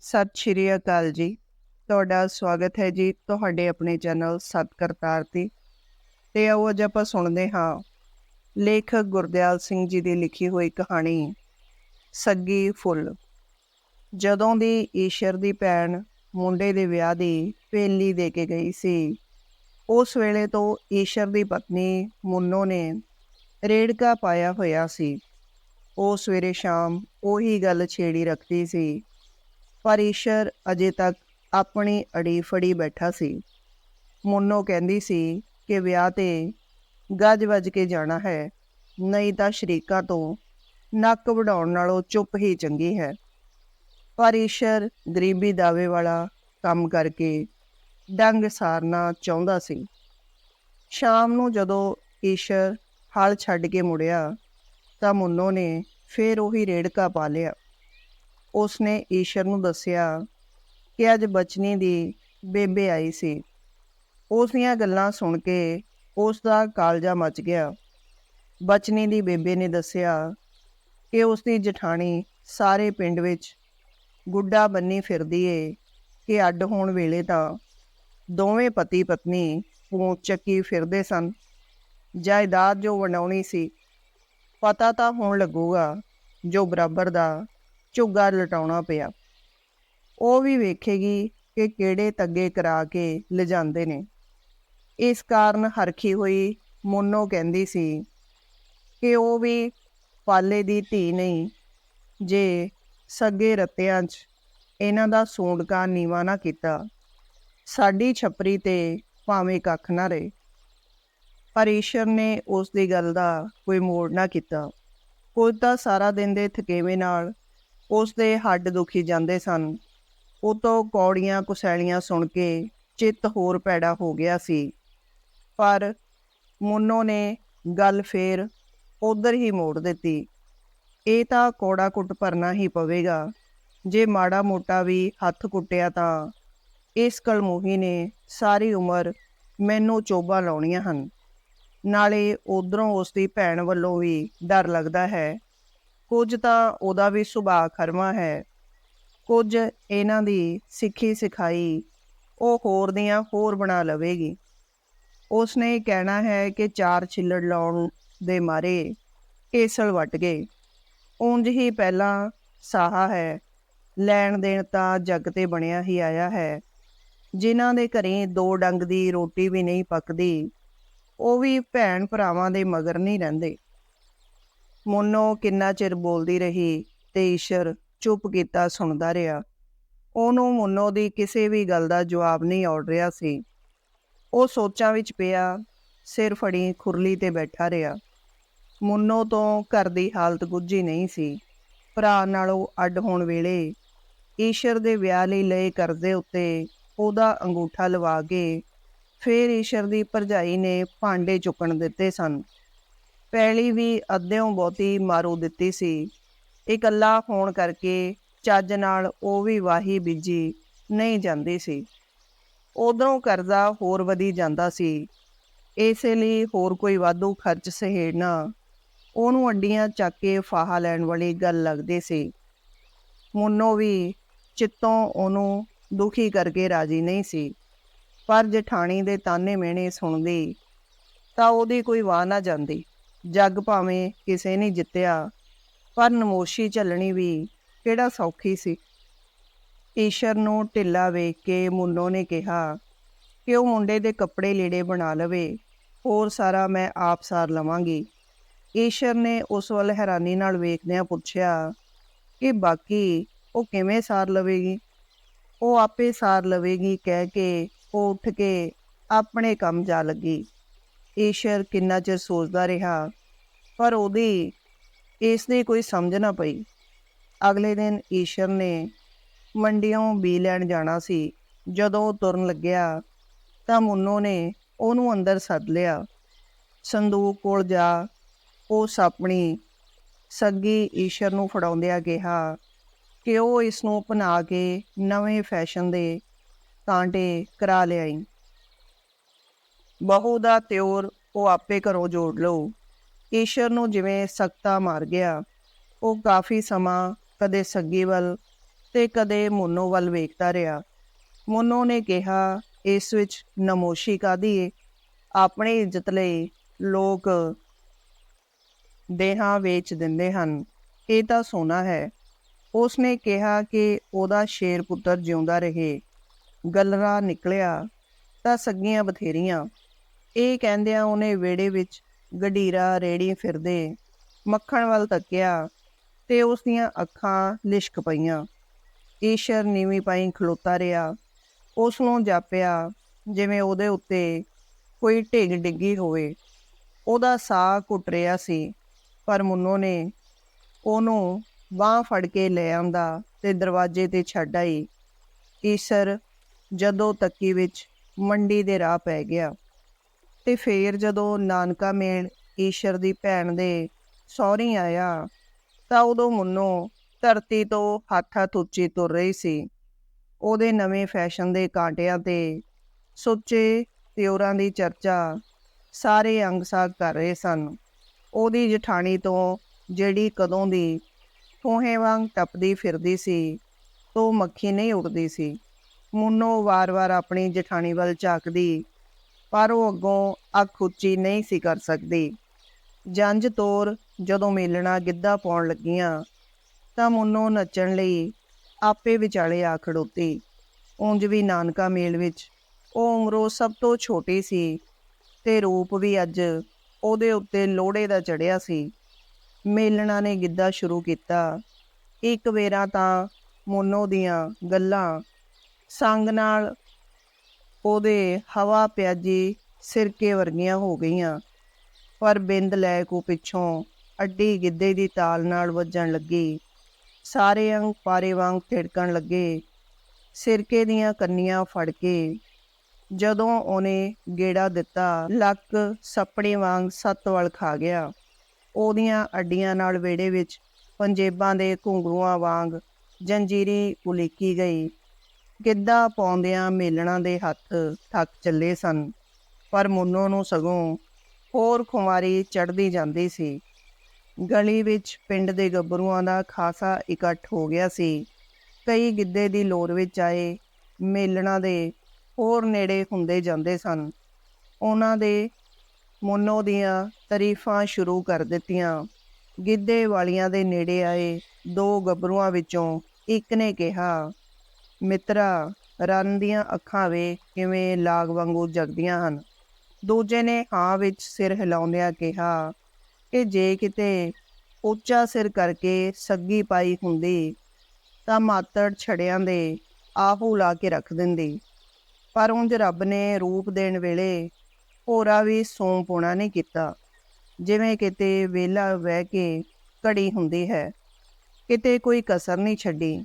ਸਤਿ ਸ਼੍ਰੀ ਅਕਾਲ ਜੀ। ਤੁਹਾਡਾ ਸਵਾਗਤ ਹੈ ਜੀ ਤੁਹਾਡੇ ਆਪਣੇ ਚੈਨਲ ਸਤ ਕਰਤਾਰ ਤੇ। ਤੇ ਆਓ ਅੱਜ ਆਪਾਂ ਸੁਣਦੇ ਹਾਂ। ਲੇਖਕ ਗੁਰਦਿਆਲ ਸਿੰਘ ਜੀ ਦੀ ਲਿਖੀ ਹੋਈ ਕਹਾਣੀ, ਸੱਗੀ ਫੁੱਲ। ਜਦੋਂ ਦੀ ਈਸ਼ਰ ਦੀ ਭੈਣ ਮੁੰਡੇ ਦੇ ਵਿਆਹ ਦੀ ਪੇਲੀ ਦੇ ਕੇ ਗਈ ਸੀ, ਉਸ ਵੇਲੇ ਤੋਂ ਈਸ਼ਰ ਦੀ ਪਤਨੀ ਮੁੰਨੋ ਨੇ ਰੇੜਕਾ ਪਾਇਆ ਹੋਇਆ ਸੀ। ਉਹ ਸਵੇਰੇ ਸ਼ਾਮ ਉਹੀ ਗੱਲ ਛੇੜੀ ਰੱਖਦੀ ਸੀ। ਪਰ ਈਸ਼ਰ ਅਜੇ ਤੱਕ ਆਪਣੀ ਅੜੀ ਫੜੀ ਬੈਠਾ ਸੀ। ਮੁੰਨੋ ਕਹਿੰਦੀ ਸੀ ਕਿ ਵਿਆਹ ਤੇ ਗੱਜ ਵੱਜ ਕੇ ਜਾਣਾ ਹੈ, ਨਹੀਂ ਤਾਂ ਸ਼ਰੀਕਾਂ ਤੋਂ ਨੱਕ ਵਢਾਉਣ ਨਾਲੋਂ ਚੁੱਪ ਹੀ ਚੰਗੀ ਹੈ। ਪਰ ਈਸ਼ਰ ਗਰੀਬੀ ਦਾਵੇ ਵਾਲਾ ਕੰਮ ਕਰਕੇ ਡੰਗ ਸਾਰਨਾ ਚਾਹੁੰਦਾ ਸੀ। ਸ਼ਾਮ ਨੂੰ ਜਦੋਂ ਈਸ਼ਰ ਹਲ ਛੱਡ ਕੇ ਮੁੜਿਆ ਤਾਂ ਮੁੰਨੋ ਨੇ ਫੇਰ ਉਹੀ ਰੇੜਕਾ ਪਾ ਲਿਆ। ਉਸਨੇ ਈਸ਼ਰ ਨੂੰ ਦੱਸਿਆ ਕਿ ਅੱਜ ਬਚਨੀ ਦੀ ਬੇਬੇ ਆਈ ਸੀ। ਉਸ ਦੀਆਂ ਗੱਲਾਂ ਸੁਣ ਕੇ ਉਸ ਦਾ ਕਾਲਜਾ ਮਚ ਗਿਆ। ਬਚਨੀ ਦੀ ਬੇਬੇ ਨੇ ਦੱਸਿਆ ਕਿ ਉਸ ਦੀ ਜਠਾਣੀ ਸਾਰੇ ਪਿੰਡ ਵਿੱਚ ਗੁੱਡਾ ਬੰਨੀ ਫਿਰਦੀ ਏ ਕਿ ਅੱਡ ਹੋਣ ਵੇਲੇ ਤਾਂ ਦੋਵੇਂ ਪਤੀ ਪਤਨੀ ਪੂੰਛ ਚੱਕੀ ਫਿਰਦੇ ਸਨ। ਜਾਇਦਾਦ ਜੋ ਵੰਡਾਉਣੀ ਸੀ, ਪਤਾ ਤਾਂ ਹੋਣ ਲੱਗੂਗਾ ਜੋ ਬਰਾਬਰ ਦਾ ਝੁੱਗਾ ਲਟਾਉਣਾ ਪਿਆ। ਉਹ ਵੀ ਵੇਖੇਗੀ ਕਿ ਕਿਹੜੇ ਤੱਗੇ ਕਰਾ ਕੇ ਲਿਜਾਂਦੇ ਨੇ। ਇਸ ਕਾਰਨ ਹਰਖੀ ਹੋਈ ਮੋਨੋ ਕਹਿੰਦੀ ਸੀ ਕਿ ਉਹ ਵੀ ਪਾਲੇ ਦੀ ਧੀ ਨਹੀਂ, ਜੇ ਸੱਗੇ ਰਤਿਆਂ 'ਚ ਇਹਨਾਂ ਦਾ ਸੂੰਡਕਾ ਨੀਵਾ ਨਾ ਕੀਤਾ, ਸਾਡੀ ਛਪਰੀ ਤੇ ਭਾਵੇਂ ਕੱਖ ਨਾ ਰਹੇ। ਪਰ ਈਸ਼ਰ ਨੇ ਉਸ ਦੀ ਗੱਲ ਦਾ ਕੋਈ ਮੋੜ ਨਾ ਕੀਤਾ। ਕੁਝ ਤਾਂ ਸਾਰਾ ਦਿਨ ਦੇ ਥਕੇਵੇਂ ਨਾਲ ਉਸ ਦੇ ਹੱਡ ਦੁਖੀ ਜਾਂਦੇ ਸਨ। ਉਹ ਤੋਂ ਕੌੜੀਆਂ ਕੁਸੈਲੀਆਂ ਸੁਣ ਕੇ ਚਿੱਤ ਹੋਰ ਪੈੜਾ ਹੋ ਗਿਆ ਸੀ। ਪਰ ਮੁੰਨੋ ਨੇ ਗੱਲ ਫੇਰ ਉਧਰ ਹੀ ਮੋੜ ਦਿੱਤੀ। ਇਹ ਤਾਂ ਕੋੜਾ ਕੁੱਟ ਭਰਨਾ ਹੀ ਪਵੇਗਾ। ਜੇ ਮਾੜਾ ਮੋਟਾ ਵੀ ਹੱਥ ਕੁੱਟਿਆ ਤਾਂ ਇਸ ਕਲਮੋਹੀ ਨੇ ਸਾਰੀ ਉਮਰ ਮੈਨੂੰ ਚੋਬਾ ਲਾਉਣੀਆਂ ਹਨ। ਨਾਲੇ ਉਧਰੋਂ ਉਸ ਦੀ ਭੈਣ ਵੱਲੋਂ ਵੀ ਡਰ ਲੱਗਦਾ ਹੈ ਕੁਝ ਤਾਂ ਉਹਦਾ ਵੀ ਸੁਭਾਅ ਖਰਮਾ ਹੈ। ਕੁਝ ਇਹਨਾਂ ਦੀ ਸਿੱਖੀ ਸਿਖਾਈ, ਉਹ ਹੋਰ ਦੀਆਂ ਹੋਰ ਬਣਾ ਲਵੇਗੀ। ਉਸ ਨੇ ਕਹਿਣਾ ਹੈ ਕਿ ਚਾਰ ਛਿੱਲੜ ਲਾਉਣ ਦੇ ਮਾਰੇ ਕੇਸਲ ਵੱਟ ਗਏ। ਉਂਝ ਹੀ ਪਹਿਲਾਂ ਸਾਹਾ ਹੈ, ਲੈਣ ਦੇਣ ਤਾਂ ਜੱਗ ਤੇ ਬਣਿਆ ਹੀ ਆਇਆ ਹੈ। ਜਿਨ੍ਹਾਂ ਦੇ ਘਰੇ ਦੋ ਡੰਗ ਦੀ ਰੋਟੀ ਵੀ ਨਹੀਂ ਪੱਕਦੀ, ਉਹ ਵੀ ਭੈਣ ਭਰਾਵਾਂ ਦੇ ਮਗਰ ਨਹੀਂ ਰਹਿੰਦੇ। ਮੋਨੋ ਕਿੰਨਾ ਚਿਰ ਬੋਲਦੀ ਰਹੀ ਤੇ ਈਸ਼ਰ ਚੁੱਪ ਕੀਤਾ ਸੁਣਦਾ ਰਿਹਾ। ਉਹਨੂੰ ਮੋਨੋ ਦੀ ਕਿਸੇ ਵੀ ਗੱਲ ਦਾ ਜਵਾਬ ਨਹੀਂ ਆਉੜ ਰਿਹਾ ਸੀ। ਉਹ ਸੋਚਾਂ ਵਿੱਚ ਪਿਆ, ਸਿਰ ਫੜੀ ਖੁਰਲੀ ਤੇ ਬੈਠਾ ਰਿਹਾ। ਮੁੰਨੋ ਤੋਂ ਘਰ ਦੀ ਹਾਲਤ ਗੁੱਝੀ ਨਹੀਂ ਸੀ। ਭਰਾ ਨਾਲੋਂ ਅੱਡ ਹੋਣ ਵੇਲੇ ਈਸ਼ਰ ਦੇ ਵਿਆਹ ਲਈ ਲਏ ਕਰਜ਼ੇ ਉੱਤੇ ਉਹਦਾ ਅੰਗੂਠਾ ਲਵਾ ਕੇ ਫੇਰ ਈਸ਼ਰ ਦੀ ਭਰਜਾਈ ਨੇ ਭਾਂਡੇ ਚੁੱਕਣ ਦਿੱਤੇ ਸਨ। ਪੈਲੀ ਵੀ ਅੱਧਿਓਂ ਬਹੁਤੀ ਮਾਰੂ ਦਿੱਤੀ ਸੀ। ਇਕੱਲਾ ਹੋਣ ਕਰਕੇ ਚੱਜ ਨਾਲ ਉਹ ਵੀ ਵਾਹੀ ਬੀਜੀ ਨਹੀਂ ਜਾਂਦੀ ਸੀ। ਉਧਰੋਂ ਕਰਜ਼ਾ ਹੋਰ ਵਧੀ ਜਾਂਦਾ ਸੀ। ਇਸੇ ਲਈ ਹੋਰ ਕੋਈ ਵਾਧੂ ਖਰਚ ਸਹੇੜਨਾ ਉਹਨੂੰ ਅੱਡੀਆਂ ਚੱਕ ਕੇ ਫਾਹਾ ਲੈਣ ਵਾਲੀ ਗੱਲ ਲੱਗਦੀ ਸੀ। ਮੁੰਨੋ ਵੀ ਚਿੱਤੋਂ ਉਹਨੂੰ ਦੁਖੀ ਕਰਕੇ ਰਾਜੀ ਨਹੀਂ ਸੀ। ਪਰ ਜਠਾਣੀ ਦੇ ਤਾਨੇ ਮਿਹਣੇ ਸੁਣਦੀ ਤਾਂ ਉਹਦੀ ਕੋਈ ਵਾਹ ਨਾ ਜਾਂਦੀ। ਜੱਗ ਭਾਵੇਂ ਕਿਸੇ ਨੇ ਜਿੱਤਿਆ, ਪਰ ਨਮੋਸ਼ੀ ਝੱਲਣੀ ਵੀ ਕਿਹੜਾ ਸੌਖੀ ਸੀ। ਈਸ਼ਰ ਨੂੰ ਢਿੱਲਾ ਵੇਖ ਕੇ ਮੁੰਨੋ ਨੇ ਕਿਹਾ ਕਿ ਉਹ ਮੁੰਡੇ ਦੇ ਕੱਪੜੇ ਲੀੜੇ ਬਣਾ ਲਵੇ? ਹੋਰ ਸਾਰਾ ਮੈਂ ਆਪ ਸਾਰ ਲਵਾਂਗੀ। ਈਸ਼ਰ ਨੇ ਉਸ ਵੱਲ ਹੈਰਾਨੀ ਨਾਲ ਵੇਖਦਿਆਂ ਪੁੱਛਿਆ, ਕਿ ਬਾਕੀ ਉਹ ਕਿਵੇਂ ਸਾਰ ਲਵੇਗੀ? ਉਹ ਆਪੇ ਸਾਰ ਲਵੇਗੀ ਕਹਿ ਕੇ ਉਹ ਉੱਠ ਕੇ ਆਪਣੇ ਕੰਮ ਜਾ ਲੱਗੀ। ਈਸ਼ਰ ਕਿੰਨਾ ਚਿਰ ਸੋਚਦਾ ਰਿਹਾ, ਪਰ ਉਹਦੀ ਇਸ ਦੀ ਕੋਈ ਸਮਝ ਨਾ ਪਈ। ਅਗਲੇ ਦਿਨ ਈਸ਼ਰ ਨੇ ਮੰਡੀੋਂ ਬੀ ਲੈਣ ਜਾਣਾ ਸੀ। ਜਦੋਂ ਉਹ ਤੁਰਨ ਲੱਗਿਆ, ਤਾਂ ਮੁੰਨੋ ਨੇ ਉਹਨੂੰ ਅੰਦਰ ਸੱਦ ਲਿਆ। ਸੰਦੂਕ ਕੋਲ ਜਾ ਉਸ ਆਪਣੀ ਸੱਗੀ ਈਸ਼ਰ ਨੂੰ ਫੜਾਉਂਦਿਆਂ ਕਿਹਾ ਕਿ ਉਹ ਇਸ ਨੂੰ ਅਪਣਾ ਕੇ ਨਵੇਂ ਫੈਸ਼ਨ ਦੇ ਕਾਂਟੇ ਕਰਾ ਲਿਆਈ। ਬਹੂ ਦਾ ਤਿਉਰ ਉਹ ਆਪੇ ਘਰੋਂ ਜੋੜ ਲਓ। ਈਸ਼ਰ ਨੂੰ ਜਿਵੇਂ ਸਖਤਾ ਮਾਰ ਗਿਆ, ਉਹ ਕਾਫੀ ਸਮਾਂ ਕਦੇ ਸੱਗੀ ਵੱਲ ਤੇ ਕਦੇ ਮੋਨੋ ਵੱਲ ਵੇਖਦਾ ਰਿਹਾ। ਮੋਨੋ ਨੇ ਕਿਹਾ, ਇਸ ਵਿੱਚ ਨਮੋਸ਼ੀ ਕਾਦੀ ਏ? ਆਪਣੀ ਇੱਜ਼ਤ ਲਈ ਲੋਕ ਦੇਹਾਂ ਵੇਚ ਦਿੰਦੇ ਹਨ। ਇਹ ਤਾਂ ਸੋਨਾ ਹੈ। ਉਸ ਨੇ ਕਿਹਾ ਕਿ ਉਹਦਾ ਸ਼ੇਰ ਪੁੱਤਰ ਜਿਉਂਦਾ ਰਹੇ। ਗਲਰਾ ਨਿਕਲਿਆ ਤਾਂ ਸੱਗੀਆਂ ਬਥੇਰੀਆਂ। ਇਹ ਕਹਿੰਦਿਆਂ ਉਹਨੇ ਵਿਹੜੇ ਵਿੱਚ ਗਡੀਰਾ ਰੇੜੀ ਫਿਰਦੇ ਮੱਖਣ ਵੱਲ ਤੱਕਿਆ ਤੇ ਉਸ ਦੀਆਂ ਅੱਖਾਂ ਲਿਸ਼ਕ ਪਈਆਂ। ਈਸ਼ਰ ਨੀਵੀਂ ਪਾਈ ਖਲੋਤਾ ਰਿਹਾ। ਉਸ ਨੂੰ ਜਾਪਿਆ ਜਿਵੇਂ ਉਹਦੇ ਉੱਤੇ ਕੋਈ ਢਿੱਗ ਡਿੱਗੀ ਹੋਵੇ। ਉਹਦਾ ਸਾਹ ਘੁੱਟ ਰਿਹਾ ਸੀ, ਪਰ ਮੁੰਨੋ ਨੇ ਉਹਨੂੰ ਬਾਹ ਫੜ ਕੇ ਲੈ ਆਂਦਾ ਤੇ ਦਰਵਾਜ਼ੇ ਤੇ ਛੱਡ ਆਈ। ਈਸ਼ਰ ਜਦੋਂ ਤੱਕੀ ਵਿੱਚ ਮੰਡੀ ਦੇ ਰਾਹ ਪੈ ਗਿਆ। ਤੇ ਫੇਰ ਜਦੋਂ ਨਾਨਕਾ ਮੇਲ ਈਸ਼ਰ ਦੀ ਭੈਣ ਦੇ ਸਹੁਰੀ ਆਇਆ, ਤਾਂ ਉਦੋਂ ਮੁੰਨੋ ਧਰਤੀ ਤੋਂ ਹੱਥ ਹੱਥ ਉੱਚੀ ਤੁਰ ਰਹੀ ਸੀ। ਉਹਦੇ ਨਵੇਂ ਫੈਸ਼ਨ ਦੇ ਕਾਂਟਿਆਂ ਤੇ ਸੁੱਚੇ ਤਿਉਰਾਂ ਦੀ ਚਰਚਾ ਸਾਰੇ ਅੰਗ ਸਾਗ ਕਰ ਰਹੇ ਸਨ। ਉਹਦੀ ਜਠਾਣੀ ਤੋਂ ਜਿਹੜੀ ਕਦੋਂ ਦੀ ਫੋਹੇ ਵਾਂਗ ਟੱਪਦੀ ਫਿਰਦੀ ਸੀ, ਤੋਂ ਮੱਖੀ ਨਹੀਂ ਉੱਡਦੀ ਸੀ। ਮੁੰਨੋ ਵਾਰ-ਵਾਰ ਆਪਣੀ ਜਠਾਣੀ ਵੱਲ ਝਾਕਦੀ ਪਰ ਉਹ ਅੱਗੋਂ ਅੱਖ ਉੱਚੀ ਨਹੀਂ ਸੀ ਕਰ ਸਕਦੀ। ਜੰਜ ਤੋਰ ਜਦੋਂ ਮੇਲਣਾ ਗਿੱਧਾ ਪਾਉਣ ਲੱਗੀਆਂ, ਤਾਂ ਮੁੰਨੋ ਨੱਚਣ ਲਈ ਆਪੇ ਵਿਚਾਲੇ ਆ ਖੜੋਤੀ। ਉਂਝ ਵੀ ਨਾਨਕਾ ਮੇਲ ਵਿੱਚ ਉਹ ਉਮਰੋਂ ਸਭ ਤੋਂ ਛੋਟੀ ਸੀ ਤੇ ਰੂਪ ਵੀ ਅੱਜ ਉਹਦੇ ਉੱਤੇ ਲੋੜੇ ਦਾ ਚੜਿਆ ਸੀ। ਮੇਲਣਾ ਨੇ ਗਿੱਧਾ ਸ਼ੁਰੂ ਕੀਤਾ। ਇੱਕ ਵੇਰਾ ਤਾਂ ਮੋਨੋ ਦੀਆਂ ਗੱਲਾਂ ਸੰਗ ਨਾਲ ਉਹਦੇ ਹਵਾ ਪਿਆਜੀ ਸਿਰਕੇ ਵਰਗੀਆਂ ਹੋ ਗਈਆਂ। ਪਰ ਬਿੰਦ ਲੈ ਕੋ ਪਿੱਛੋਂ ਅੱਡੀ ਗਿੱਧੇ ਦੀ ਤਾਲ ਨਾਲ ਵੱਜਣ ਲੱਗੀ। ਸਾਰੇ ਅੰਗ ਪਾਰੇ ਵਾਂਗ ਥਿੜਕਣ ਲੱਗੇ। ਸਿਰਕੇ ਦੀਆਂ ਕੰਨੀਆਂ ਫੜ ਕੇ ਜਦੋਂ ਉਹਨੇ ਗੇੜਾ ਦਿੱਤਾ, ਲੱਕ ਸੱਪੜੇ ਵਾਂਗ ਸੱਤ ਵਲ ਖਾ ਗਿਆ। ਉਹਦੀਆਂ ਅੱਡੀਆਂ ਨਾਲ ਵੇੜੇ ਵਿੱਚ ਪੰਜੇਬਾਂ ਦੇ ਘੁੰਗਰੂਆਂ ਵਾਂਗ ਜੰਜੀਰੀ ਉਲੀਕੀ ਗਈ। ਗਿੱਧਾ ਪਾਉਂਦਿਆਂ ਮੇਲਣਾ ਦੇ ਹੱਥ ਥੱਕ ਚੱਲੇ ਸਨ, ਪਰ ਮੁੰਨੋ ਨੂੰ ਸਗੋਂ ਹੋਰ ਖੁਮਾਰੀ ਚੜਦੀ ਜਾਂਦੀ ਸੀ। ਗਲੀ ਵਿੱਚ ਪਿੰਡ ਦੇ ਗੱਭਰੂਆਂ ਦਾ ਖਾਸਾ ਇਕੱਠ ਹੋ ਗਿਆ ਸੀ। ਕਈ ਗਿੱਧੇ ਦੀ ਲੋਰ ਵਿੱਚ ਆਏ ਮੇਲਣਾ ਦੇ ਹੋਰ ਨੇੜੇ ਹੁੰਦੇ ਜਾਂਦੇ ਸਨ। ਉਹਨਾਂ ਦੇ ਮੋਨੋ ਦੀਆਂ ਤਾਰੀਫਾਂ ਸ਼ੁਰੂ ਕਰ ਦਿੱਤੀਆਂ। ਗਿੱਧੇ ਵਾਲੀਆਂ ਦੇ ਨੇੜੇ ਆਏ ਦੋ ਗੱਭਰੂਆਂ ਵਿੱਚੋਂ ਇੱਕ ਨੇ ਕਿਹਾ ਮਿੱਤਰਾ, ਰਨ ਦੀਆਂ ਅੱਖਾਂ ਵੇ ਕਿਵੇਂ ਲਾਗ ਵਾਂਗੂ ਜਗਦੀਆਂ ਹਨ। ਦੂਜੇ ਨੇ ਹਾਂ ਵਿੱਚ ਸਿਰ ਹਿਲਾਉਂਦਿਆਂ ਕਿਹਾ ਕਿ ਜੇ ਕਿਤੇ ਉੱਚਾ ਸਿਰ ਕਰਕੇ ਸੱਗੀ ਪਾਈ ਹੁੰਦੀ, ਤਾਂ ਮਾਤੜ ਛੜਿਆਂ ਦੇ ਆਹੂ ਲਾ ਕੇ ਰੱਖ ਦਿੰਦੀ। ਪਰ ਉਂਝ ਰੱਬ ਨੇ ਰੂਪ ਦੇਣ ਵੇਲੇ ਹੋਰਾ ਵੀ ਸੌਂ ਪੋਣਾ ਨਹੀਂ ਕੀਤਾ। ਜਿਵੇਂ ਕਿਤੇ ਵੇਲਾ ਵਹਿ ਕੇ ਘੜੀ ਹੁੰਦੀ ਹੈ, ਕਿਤੇ ਕੋਈ ਕਸਰ ਨਹੀਂ ਛੱਡੀ।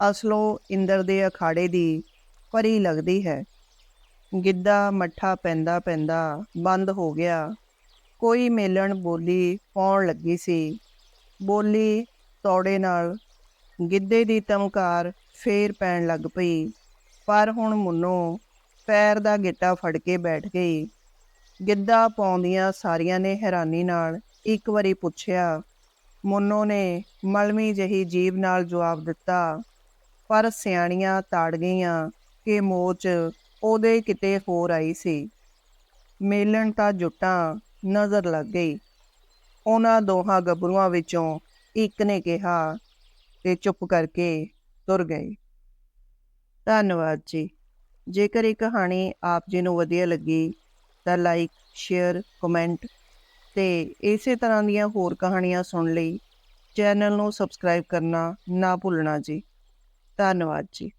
ਅਸਲੋਂ ਇੰਦਰ ਦੇ ਅਖਾੜੇ ਦੀ ਪਰੀ ਲੱਗਦੀ ਹੈ। ਗਿੱਧਾ ਮੱਠਾ ਪੈਂਦਾ ਪੈਂਦਾ ਬੰਦ ਹੋ ਗਿਆ। ਕੋਈ ਮੇਲਣ ਬੋਲੀ ਪਾਉਣ ਲੱਗੀ ਸੀ। ਬੋਲੀ ਤੌੜੇ ਨਾਲ ਗਿੱਧੇ ਦੀ ਧਮਕਾਰ ਫੇਰ ਪੈਣ ਲੱਗ ਪਈ। ਪਰ ਹੁਣ ਮੁੰਨੋ ਪੈਰ ਦਾ ਗਿੱਟਾ ਫੜ ਕੇ ਬੈਠ ਗਈ। ਗਿੱਧਾ ਪਾਉਂਦੀਆਂ ਸਾਰੀਆਂ ਨੇ ਹੈਰਾਨੀ ਨਾਲ ਇੱਕ ਵਾਰੀ ਪੁੱਛਿਆ, ਮੁੰਨੋ ਨੇ ਮਲਮੀ ਜਹੀ ਜੀਬ ਨਾਲ ਜਵਾਬ ਦਿੱਤਾ ਪਰ ਸਿਆਣੀਆਂ ਤਾੜ ਗਈਆਂ ਕਿ ਮੋਚ ਉਹਦੇ ਕਿਤੇ ਹੋਰ ਆਈ ਸੀ। ਮੇਲਣ ਤਾਂ ਜੁੱਟਾਂ ਨਜ਼ਰ ਲੱਗ ਗਈ। ਉਹਨਾਂ ਦੋਹਾਂ ਗੱਭਰੂਆਂ ਵਿੱਚੋਂ ਇੱਕ ਨੇ ਕਿਹਾ ਤੇ ਚੁੱਪ ਕਰਕੇ ਤੁਰ ਗਏ। ਧੰਨਵਾਦ ਜੀ। ਜੇਕਰ ਇਹ ਕਹਾਣੀ ਆਪ ਜੀ ਨੂੰ ਵਧੀਆ ਲੱਗੀ ਤਾਂ ਲਾਈਕ, ਸ਼ੇਅਰ, ਕਮੈਂਟ ਤੇ ਇਸੇ ਤਰ੍ਹਾਂ ਦੀਆਂ ਹੋਰ ਕਹਾਣੀਆਂ ਸੁਣ ਲਈ ਚੈਨਲ ਨੂੰ ਸਬਸਕ੍ਰਾਈਬ ਕਰਨਾ ਨਾ ਭੁੱਲਣਾ ਜੀ। ਧੰਨਵਾਦ ਜੀ।